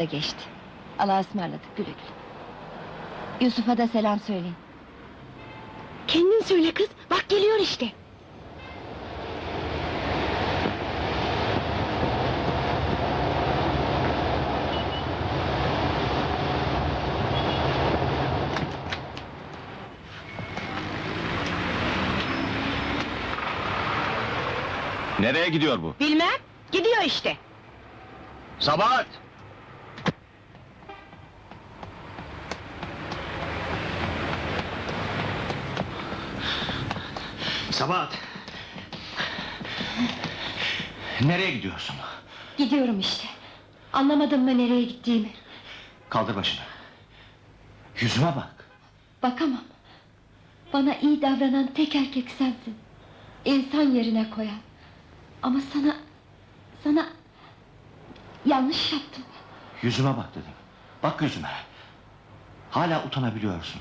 da geçti. Allah'a ısmarladık güle güle. Yusuf'a da selam söyleyin. Kendin söyle kız, bak geliyor işte. Nereye gidiyor bu? Bilmem, gidiyor işte. Sabahat! Sabahat! Nereye gidiyorsun? Gidiyorum işte. Anlamadım mı nereye gittiğimi? Kaldır başını. Yüzüme bak. Bakamam. Bana iyi davranan tek erkek sensin. İnsan yerine koyan. Ama sana... Sana... Yanlış yaptım. Yüzüme bak dedim. Bak yüzüme. Hala utanabiliyorsun.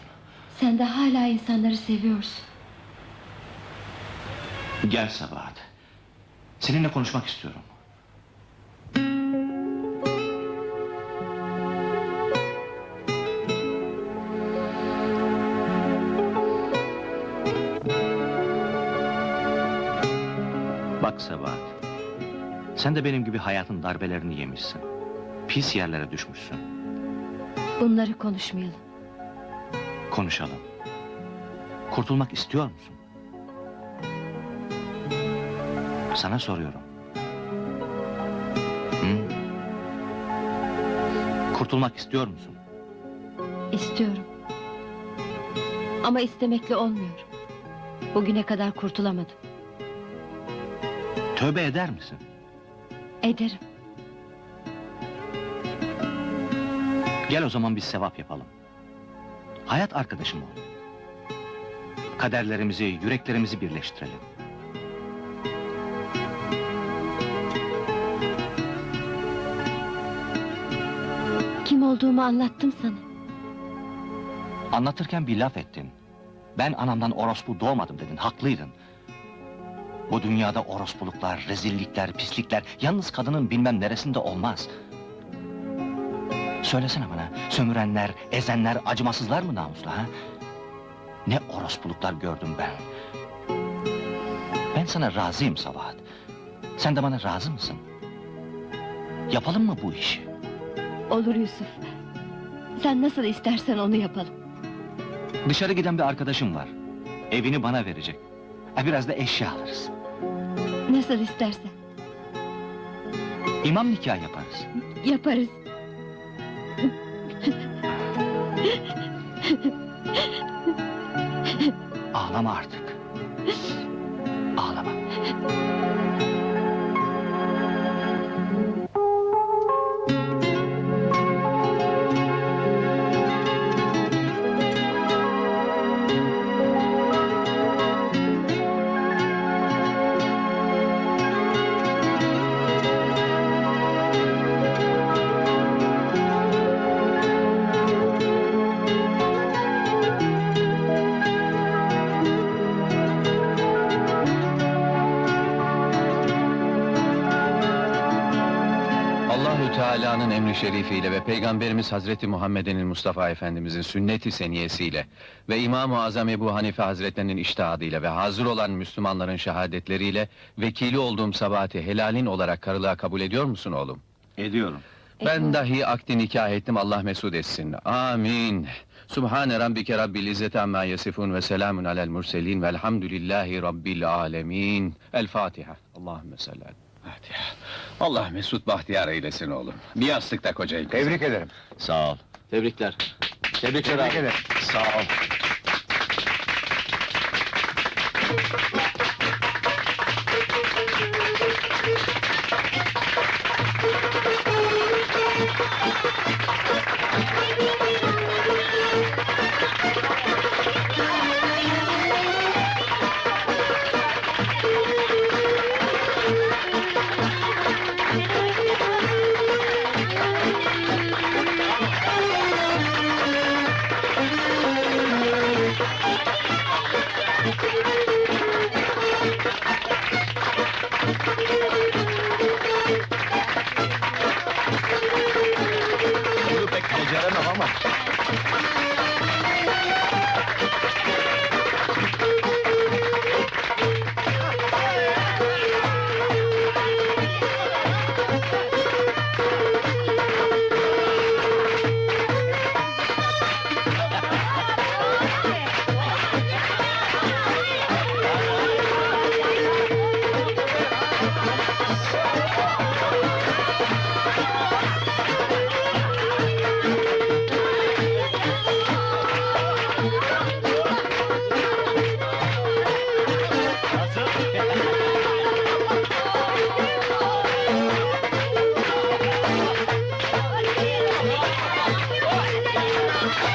Sen de hala insanları seviyorsun. Gel Sabahat. Seninle konuşmak istiyorum. Bak Sabahat. Sen de benim gibi hayatın darbelerini yemişsin. Pis yerlere düşmüşsün. Bunları konuşmayalım. Konuşalım. Kurtulmak istiyor musun? Sana soruyorum. Hı? Kurtulmak istiyor musun? İstiyorum. Ama istemekle olmuyor. Bugüne kadar kurtulamadım. Tövbe eder misin? Ederim. Gel o zaman biz sevap yapalım. Hayat arkadaşım ol. Kaderlerimizi, yüreklerimizi birleştirelim. Kim olduğumu anlattım sana. Anlatırken bir laf ettin. Ben anamdan orospu doğmadım dedin, haklıydın. Bu dünyada orospuluklar, rezillikler, pislikler... ...yalnız kadının bilmem neresinde olmaz. Söylesene bana, sömürenler, ezenler, acımasızlar mı namuslu ha? Ne orospuluklar gördüm ben. Ben sana razıyım Sabahat. Sen de bana razı mısın? Yapalım mı bu işi? Olur Yusuf. Sen nasıl istersen onu yapalım. Dışarı giden bir arkadaşım var. Evini bana verecek. Ha, biraz da eşya alırız. Nasıl istersen. İmam nikahı yaparız. Yaparız. Ağlama artık. Ağlama. Şerifiyle ve Peygamberimiz Hazreti Muhammed'in Mustafa Efendimizin sünneti seniyesiyle ve İmam-ı Azam Ebu Hanife Hazretlerinin iştihadıyla ve hazır olan Müslümanların şehadetleriyle vekili olduğum sabahati helalin olarak karılığa kabul ediyor musun oğlum? Ediyorum. Ben dahi akdi nikah ettim Allah mesud etsin. Amin. Subhane rabbike rabbil izzeti amma yasifun ve selamun alel murselin velhamdülillahi rabbil alemin. El Fatiha. Allahümme salli Hadi. Allah mesut bahtiyar eylesin oğlum. Bir yastıkta kocayım. Tebrik ederim. Sağ ol. Tebrikler. Tebrikler Tebrik abi. ederim. Sağ ol. Thank you.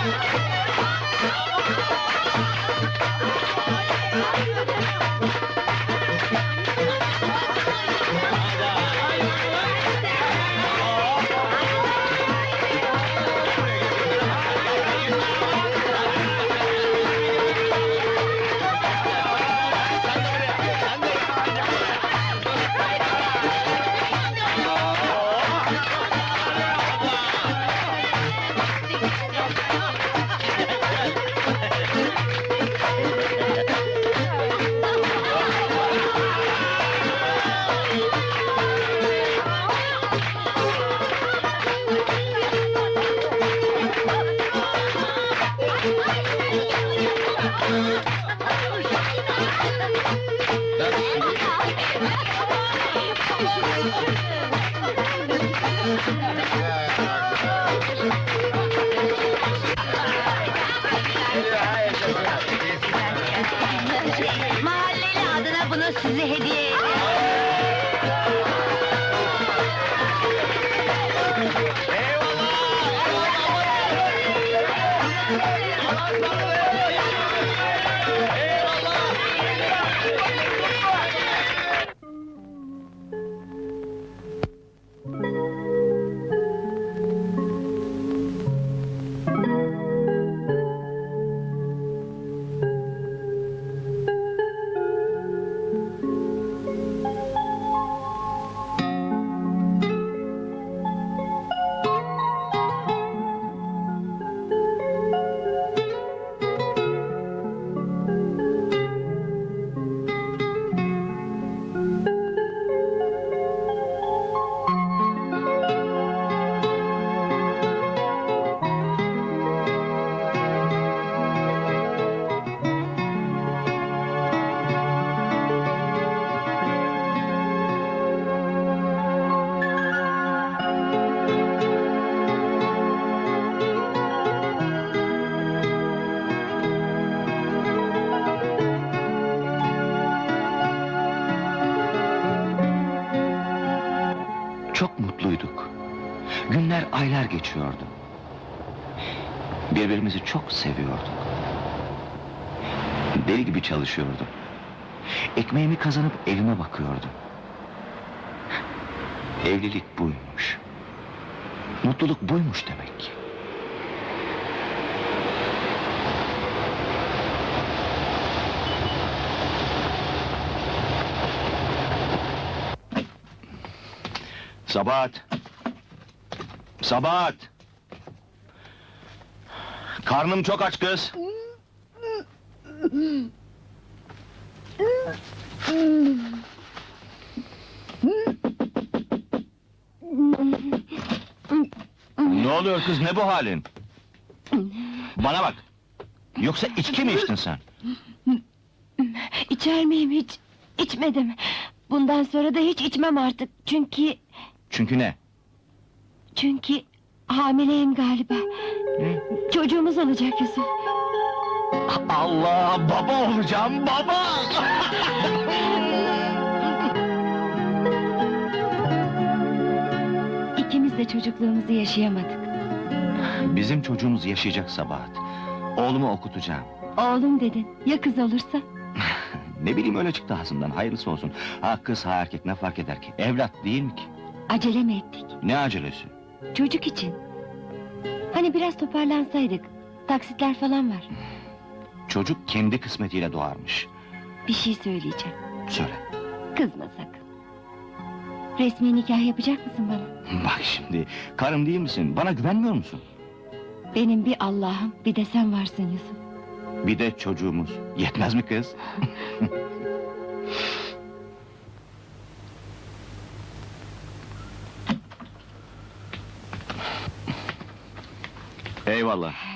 Thank you. Mutluyduk. Günler, aylar geçiyordu. Birbirimizi çok seviyorduk. Deli gibi çalışıyordum. Ekmeğimi kazanıp evime bakıyordum. Evlilik buymuş. Mutluluk buymuş demek Sabahat. Sabahat. Karnım çok aç kız. Ne oluyor kız ne bu halin? Bana bak. Yoksa içki mi içtin sen? İçer miyim hiç? İçmedim. Bundan sonra da hiç içmem artık. Çünkü... Çünkü ne? Çünkü hamileyim galiba. Çocuğumuz olacak Yusuf. Allah baba olacağım baba. İkimiz de çocukluğumuzu yaşayamadık. Bizim çocuğumuz yaşayacak Sabahat. Oğlumu okutacağım. Oğlum dedin. Ya kız olursa? Ne bileyim öyle çıktı ağzımdan hayırlısı olsun. Ha kız ha erkek ne fark eder ki? Evlat değil mi ki? Acele mi ettik? Ne acelesi? Çocuk için. Hani biraz toparlansaydık. Taksitler falan var. Çocuk kendi kısmetiyle doğarmış. Bir şey söyleyeceğim. Söyle. Kızma sakın. Resmi nikah yapacak mısın bana? Bak şimdi karım değil misin? Bana güvenmiyor musun? Benim bir Allah'ım, bir de sen varsın Yusuf. Bir de çocuğumuz. Yetmez mi kız? Eyvallah.